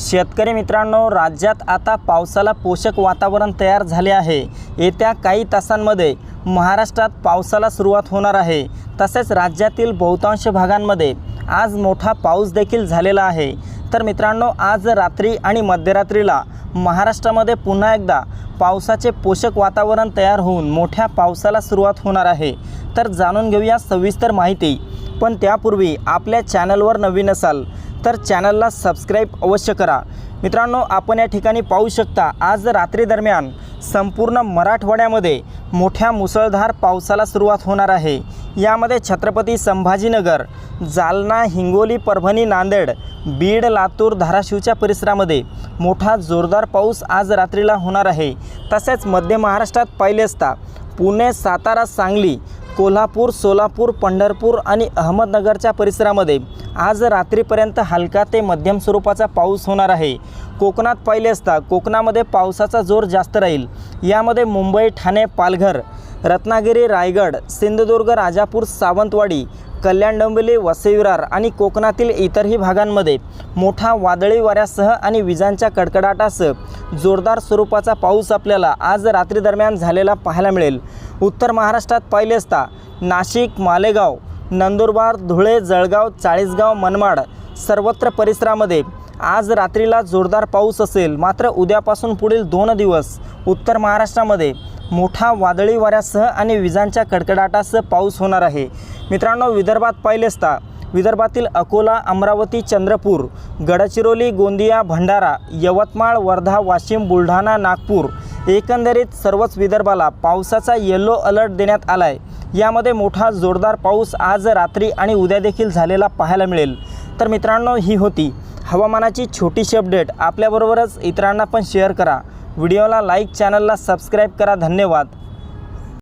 शेतकरी मित्रांनो राज्यात आता पावसाला पोषक वातावरण तयार झाले आहे. येत्या काही तासांमध्ये महाराष्ट्रात पावसाला सुरुवात होणार आहे. तसेच राज्यातील बहुतांश भागांमध्ये आज मोठा पाऊस देखील झालेला आहे. तर मित्रांनो आज रात्री आणि मध्यरात्रीला महाराष्ट्रामध्ये पुन्हा एकदा पावसाचे पोषक वातावरण तयार होऊन मोठ्या पावसाला सुरुवात होणार आहे. तर जाणून घेऊया सविस्तर माहिती. पण त्यापूर्वी आपल्या चॅनलवर नवीन असाल तर चॅनलला सबस्क्राईब अवश्य करा. मित्रांनो आपण या ठिकाणी पाहू शकता आज रात्री दरम्यान संपूर्ण मराठवाड्यामध्ये मोठ्या मुसळधार पावसाला सुरुवात होणार आहे. यामध्ये छत्रपती संभाजीनगर जालना हिंगोली परभणी नांदेड बीड लातूर धाराशिवच्या परिसरामध्ये मोठा जोरदार पाऊस आज रात्रीला होणार आहे. तसेच मध्य महाराष्ट्रात पाहिले असता पुणे सातारा सांगली कोल्हापूर सोलापूर पंढरपूर आणि अहमदनगरच्या परिसरामध्ये आज रात्रीपर्यंत हलका ते मध्यम स्वरूपाचा पाऊस होणार आहे. कोकणात पाहिले असता कोकणामध्ये पावसाचा जोर जास्त राहील. यामध्ये मुंबई ठाणे पालघर रत्नागिरी रायगड सिंधुदुर्ग राजापूर सावंतवाडी कल्याण डोंबिवली वसईविरार आणि कोकणातील इतरही भागांमध्ये मोठा वादळी वाऱ्यासह आणि विजांच्या कडकडाटासह जोरदार स्वरूपाचा पाऊस आपल्याला आज रात्रीदरम्यान झालेला पाहायला मिळेल. उत्तर महाराष्ट्रात पाहिले असता नाशिक मालेगाव नंदुरबार धुळे जळगाव चाळीसगाव मनमाड सर्वत्र परिसरामध्ये आज रात्रीला जोरदार पाऊस असेल. मात्र उद्यापासून पुढील दोन दिवस उत्तर महाराष्ट्रामध्ये मोठा वादळी वाऱ्यासह आणि विजांच्या कडकडाटासह पाऊस होणार आहे. मित्रांनो विदर्भात पाहिले असता विदर्भातील अकोला अमरावती चंद्रपूर गडचिरोली गोंदिया भंडारा यवतमाळ वर्धा वाशिम बुलढाणा नागपूर एकंदरीत सर्वच विदर्भाला पावसाचा येलो अलर्ट देण्यात आला आहे यामध्ये मोठा जोरदार पाऊस आज रात्री आणि उद्या देखील झालेला पाहायला मिळेल. तर मित्रांनो ही होती हवामानाची छोटीशी अपडेट आपल्याबरोबरच इतरांना पण शेअर करा. व्हिडिओला लाईक चॅनलला सबस्क्राईब करा. धन्यवाद.